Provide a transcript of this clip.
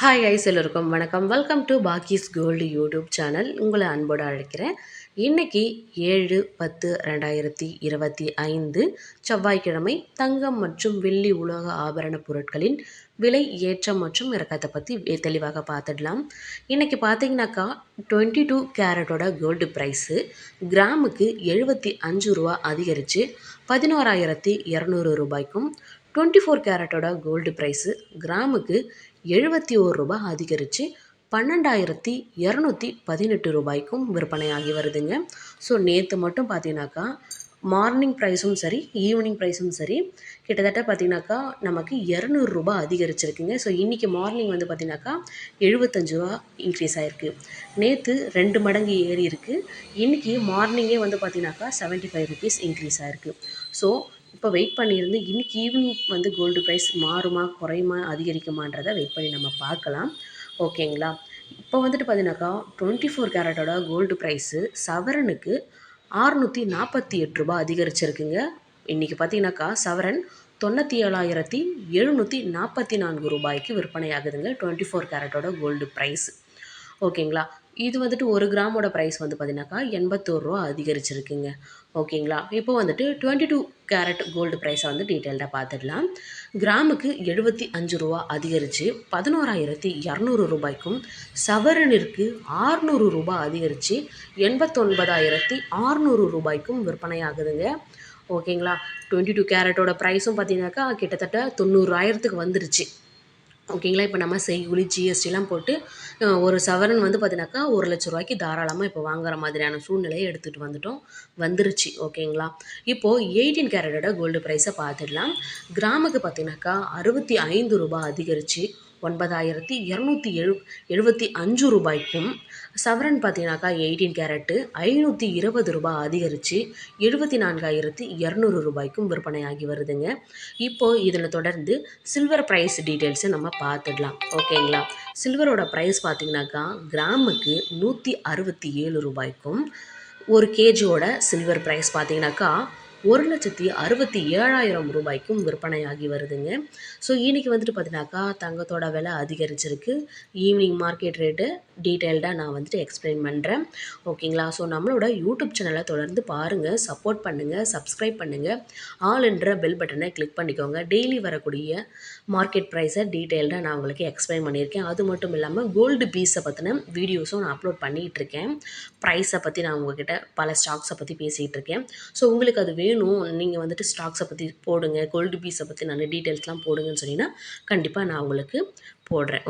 Hi ice எல்லோருக்கும் வணக்கம். Welcome to பாக்கிஸ் கோல்டு யூடியூப் சேனல் உங்களை அன்போடு அழைக்கிறேன். இன்றைக்கி ஏழு பத்து ரெண்டாயிரத்தி இருபத்தி ஐந்து செவ்வாய்க்கிழமை தங்கம் மற்றும் வெள்ளி உலோக ஆபரண பொருட்களின் விலை ஏற்றம் மற்றும் இறக்கத்தை பற்றி தெளிவாக பார்த்துடலாம். இன்றைக்கி பார்த்தீங்கன்னாக்கா டுவெண்ட்டி டூ கேரட்டோட கோல்டு ப்ரைஸு கிராமுக்கு எழுபத்தி அஞ்சு ரூபா அதிகரித்து பதினோராயிரத்தி இரநூறு ரூபாய்க்கும் டுவெண்ட்டி ஃபோர் கேரட்டோட கோல்டு ப்ரைஸு கிராமுக்கு எழுபத்தி ஓரு ரூபாய் அதிகரித்து பன்னெண்டாயிரத்தி இரநூத்தி பதினெட்டு ரூபாய்க்கும் விற்பனையாகி வருதுங்க. ஸோ நேற்று மட்டும் பார்த்தீங்கன்னாக்கா மார்னிங் ப்ரைஸும் சரி ஈவினிங் ப்ரைஸும் சரி கிட்டத்தட்ட பார்த்தீங்கன்னாக்கா நமக்கு இரநூறுபா அதிகரிச்சிருக்குங்க. ஸோ இன்றைக்கி மார்னிங் வந்து பார்த்திங்கனாக்கா எழுபத்தஞ்சு ரூபா இன்க்ரீஸ் ஆகிருக்கு நேற்று ரெண்டு மடங்கு ஏறி இருக்குது இன்றைக்கி மார்னிங்கே வந்து பார்த்திங்கனாக்கா செவன்ட்டி ஃபைவ் ருபீஸ் இன்க்ரீஸ் ஆகிருக்கு ஸோ இப்போ வெயிட் பண்ணியிருந்து இன்றைக்கி ஈவினிங் வந்து கோல்டு ப்ரைஸ் மாறுமா குறையுமா அதிகரிக்குமான்றதை வெயிட் பண்ணி நம்ம பார்க்கலாம். ஓகேங்களா? இப்போ வந்துட்டு பார்த்தீங்கன்னாக்கா டுவெண்ட்டி ஃபோர் கேரட்டோட கோல்டு ப்ரைஸு சவரனுக்கு ஆறுநூற்றி நாற்பத்தி எட்டு ரூபா அதிகரிச்சிருக்குங்க. இன்றைக்கி பார்த்தீங்கன்னாக்கா சவரன் தொண்ணூற்றி ஏழாயிரத்தி எழுநூற்றி நாற்பத்தி நான்கு ரூபாய்க்கு விற்பனை ஆகுதுங்க டுவெண்ட்டி ஃபோர் கேரட்டோட கோல்டு ப்ரைஸ் ஓகேங்களா? இது வந்துட்டு ஒரு கிராமோட ப்ரைஸ் வந்து பார்த்தீங்கன்னாக்கா எண்பத்தோரு ரூபா அதிகரிச்சிருக்குங்க. ஓகேங்களா இப்போ வந்துட்டு டுவெண்ட்டி டூ கேரட் கோல்டு ப்ரைஸை வந்து டீட்டெயில்டாக பார்த்துடலாம் கிராமுக்கு எழுபத்தி அஞ்சு ரூபா அதிகரித்து பதினோராயிரத்தி இரநூறு ரூபாய்க்கும் சவரனிற்கு ஆறுநூறு ரூபாய் அதிகரித்து எண்பத்தொன்பதாயிரத்தி ஆறுநூறு ரூபாய்க்கும் விற்பனையாகுதுங்க. ஓகேங்களா டுவெண்ட்டி டூ கேரட்டோட ப்ரைஸும் பார்த்தீங்கன்னாக்கா கிட்டத்தட்ட தொண்ணூறாயிரத்துக்கு வந்துருச்சு. ஓகேங்களா இப்போ நம்ம செய்கூலி ஜிஎஸ்டிலாம் போட்டு ஒரு சவரன் வந்து பார்த்திங்கனாக்கா ஒரு லட்ச ரூபாய்க்கு தாராளமாக இப்போ வாங்குற மாதிரியான சூழ்நிலையை எடுத்துகிட்டு வந்துட்டோம். வந்துருச்சு. ஓகேங்களா இப்போது எயிட்டீன் கேரட்டோட கோல்டு ப்ரைஸை பார்த்துடலாம் கிராமுக்கு பார்த்திங்கனாக்கா அறுபத்தி ஐந்து ரூபாய் அதிகரித்து ஒன்பதாயிரத்தி இரநூத்தி எழு எழுபத்தி அஞ்சு ரூபாய்க்கும் சவரன் பார்த்தீங்கன்னாக்கா எயிட்டீன் கேரட்டு ஐநூற்றி இருபது ரூபாய் அதிகரித்து எழுபத்தி நான்காயிரத்தி இரநூறு ரூபாய்க்கும் விற்பனையாகி வருதுங்க. இப்போது இதில் தொடர்ந்து சில்வர் ப்ரைஸ் டீட்டெயில்ஸை நம்ம பார்த்துடலாம். ஓகேங்களா? சில்வரோட ப்ரைஸ் பார்த்திங்கனாக்கா கிராமுக்கு நூற்றி அறுபத்தி ஏழு ரூபாய்க்கும் ஒரு கேஜியோட சில்வர் ப்ரைஸ் பார்த்தீங்கன்னாக்கா ஒரு லட்சத்தி அறுபத்தி ஏழாயிரம் ரூபாய்க்கும் விற்பனையாகி வருதுங்க. ஸோ இன்றைக்கி வந்துட்டு பார்த்தீங்கன்னாக்கா தங்கத்தோட விலை அதிகரிச்சிருக்கு. ஈவினிங் மார்க்கெட் ரேட்டு டீட்டெயில்டாக நான் வந்துட்டு எக்ஸ்பிளைன் பண்ணுறேன் ஓகேங்களா ஸோ நம்மளோட யூடியூப் சேனலை தொடர்ந்து பாருங்கள் சப்போர்ட் பண்ணுங்கள் சப்ஸ்கிரைப் பண்ணுங்கள் ஆல் என்ற பெல் பட்டனை கிளிக் பண்ணிக்கோங்க. டெய்லி வரக்கூடிய மார்க்கெட் ப்ரைஸை டீட்டெயில்டாக நான் உங்களுக்கு எக்ஸ்பிளைன் பண்ணியிருக்கேன். அது மட்டும் இல்லாமல் கோல்டு பீஸை பற்றின வீடியோஸும் நான் அப்லோட் பண்ணிகிட்டு இருக்கேன். ப்ரைஸை பற்றி நான் உங்ககிட்ட பல ஸ்டாக்ஸை பற்றி பேசிகிட்டு இருக்கேன். ஸோ உங்களுக்கு அது வேணும். நீங்கள் வந்துட்டு ஸ்டாக்ஸை பற்றி போடுங்க. கோல்டு பீஸை பற்றி நல்ல டீட்டெயில்ஸ்லாம் போடுங்கன்னு சொன்னீங்கன்னா கண்டிப்பாக நான் உங்களுக்கு போடுறேன்.